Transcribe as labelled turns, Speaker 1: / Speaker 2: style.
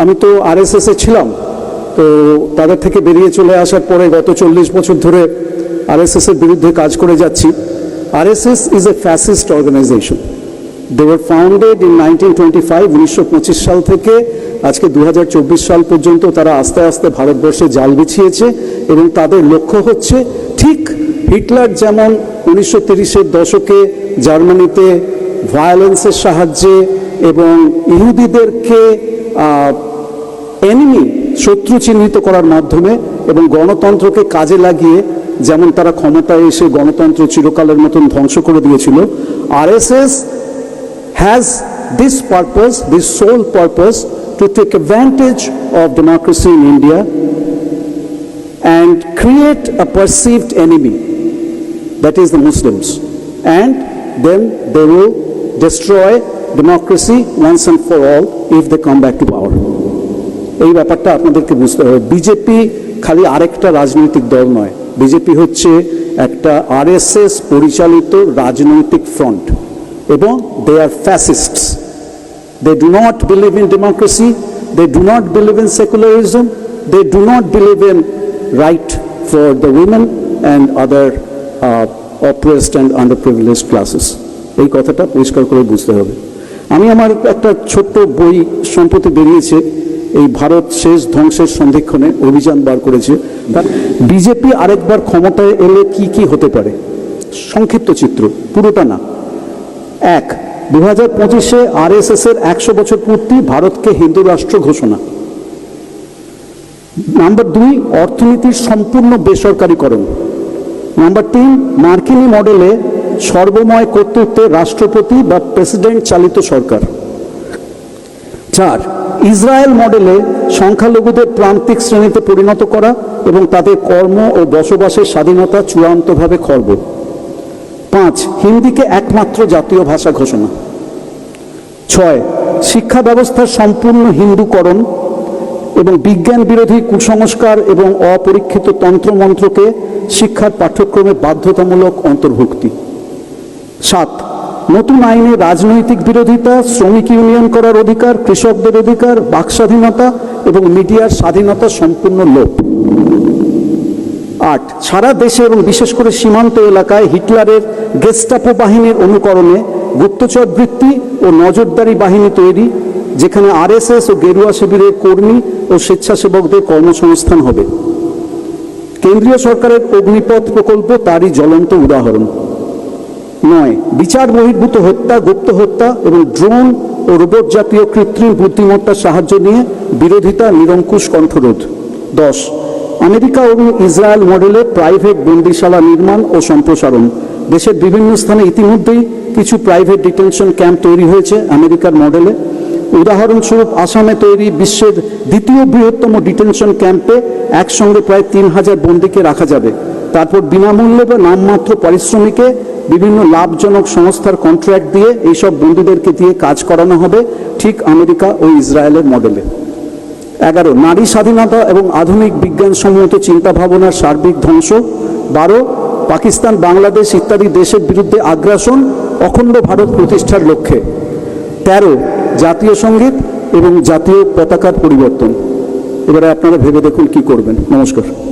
Speaker 1: আমি তো আরএসএস এ ছিলাম, তো তাদের থেকে বেরিয়ে চলে আসার পরে গত চল্লিশ বছর ধরে আরএসএস এর বিরুদ্ধে কাজ করে যাচ্ছি। RSS is a fascist organisation they were founded in nineteen twenty five উনিশশো পঁচিশ সাল থেকে। আজকে দু হাজার চব্বিশ সাল পর্যন্ত তারা আস্তে আস্তে ভারতবর্ষে জাল বিছিয়েছে এবং তাদের লক্ষ্য হচ্ছে ঠিক হিটলার যেমন উনিশশো তিরিশের দশকে জার্মানিতে ভায়োলেন্সের সাহায্যে এবং ইহুদিদেরকে এনিমি শত্রু চিহ্নিত করার মাধ্যমে এবং গণতন্ত্রকে কাজে লাগিয়ে যেমন তারা ক্ষমতায় এসে গণতন্ত্র চিরকালের মতন ধ্বংস করে দিয়েছিল R S S has this purpose this sole purpose to take advantage of democracy in India and create a perceived enemy that is the Muslims and then they will destroy democracy once and for all if they come back to power. এই ব্যাপারটা আপনাদেরকে বুঝতে হবে। BJP খালি আরেকটা রাজনৈতিক দল নয়। বিজেপি হচ্ছে একটা আরএসএস পরিচালিত রাজনৈতিক ফ্রন্ট এবং they are fascists they do not believe in democracy they do not believe in secularism they do not believe in right for the women and other oppressed and under privilege classes এই কথাটা পরিষ্কার করে বুঝতে হবে। আমি আমার একটা ছোট্ট বই সম্প্রতি বেরিয়েছে, এই ভারত শেষ ধ্বংসের সন্ধিক্ষণে অভিযান বার করেছে। বিজেপি আরেকবার ক্ষমতায় এলে কি কি হতে পারে? সংক্ষিপ্ত চিত্র, পুরোটা না। এক দু হাজার পঁচিশে আর এস এস এর একশো বছর পূর্তি ভারতকে হিন্দু রাষ্ট্র ঘোষণা। নাম্বার দুই, অর্থনীতির সম্পূর্ণ বেসরকারীকরণ। নাম্বার তিন, মার্কিনী মডেলে সর্বময় কর্তৃত্বে রাষ্ট্রপতি বা প্রেসিডেন্ট চালিত সরকার। চার, ইসরায়েল মডেলে সংখ্যালঘুদের প্রান্তিক শ্রেণীতে পরিণত করা এবং তাদের কর্ম ও বসবাসের স্বাধীনতা চূড়ান্তভাবে খর্ব। পাঁচ, হিন্দিকে একমাত্র জাতীয় ভাষা ঘোষণা। ছয় শিক্ষা ব্যবস্থার সম্পূর্ণ হিন্দুকরণ এবং বিজ্ঞান বিরোধী কুসংস্কার এবং অপরীক্ষিত তন্ত্রমন্ত্রকে শিক্ষার পাঠ্যক্রমে বাধ্যতামূলক অন্তর্ভুক্তি। সাত, নতুন আইনে রাজনৈতিক বিরোধিতা, শ্রমিক ইউনিয়ন করার অধিকার, কৃষকদের অধিকার বাক স্বাধীনতা এবং মিডিয়ার স্বাধীনতা সম্পূর্ণ লোপ। আট, সারা দেশে এবং বিশেষ করে সীমান্ত এলাকায় হিটলারের গেস্টাপো বাহিনীর অনুকরণে গুপ্তচর বৃত্তি ও নজরদারি বাহিনী তৈরি, যেখানে আরএসএস ও গেরুয়া শিবিরের কর্মী ও স্বেচ্ছাসেবকদের কর্মসংস্থান হবে। কেন্দ্রীয় সরকারের অগ্নিপথ প্রকল্প তারই জ্বলন্ত উদাহরণ। নয়, বিচার বহির্ভূত হত্যা, গুপ্ত হত্যা এবং ড্রোন ও রোবট জাতীয় কৃত্রিম বুদ্ধিমত্তার সাহায্য নিয়ে বিরোধিতা, নিরঙ্কুশ কণ্ঠরোধ। দশ, আমেরিকা এবং ইসরায়েল মডেলে প্রাইভেট বন্দিশালা নির্মাণ ও সম্প্রসারণ। দেশের বিভিন্ন স্থানে ইতিমধ্যেই কিছু প্রাইভেট ডিটেনশন ক্যাম্প তৈরি হয়েছে আমেরিকার মডেলে। উদাহরণস্বরূপ, আসামে তৈরি বিশ্বের দ্বিতীয় বৃহত্তম ডিটেনশন ক্যাম্পে একসঙ্গে প্রায় তিন হাজার বন্দিকে রাখা যাবে। তারপর বিনামূল্যে বা নামমাত্র পারিশ্রমিকে বিভিন্ন লাভজনক সংস্থার কন্ট্রাক্ট দিয়ে এইসব বন্দীদেরকে দিয়ে কাজ করানো হবে ঠিক আমেরিকা ও ইসরায়েলের মডেলে এগারো, নারী স্বাধীনতা এবং আধুনিক বিজ্ঞান বিজ্ঞানসম্মত চিন্তাভাবনার সার্বিক ধ্বংস। বারো, পাকিস্তান, বাংলাদেশ ইত্যাদি দেশের বিরুদ্ধে আগ্রাসন, অখণ্ড ভারত প্রতিষ্ঠার লক্ষ্যে। তেরো, জাতীয় সংগীত এবং জাতীয় পতাকার পরিবর্তন। এবারে আপনারা ভেবে দেখুন কি করবেন। নমস্কার।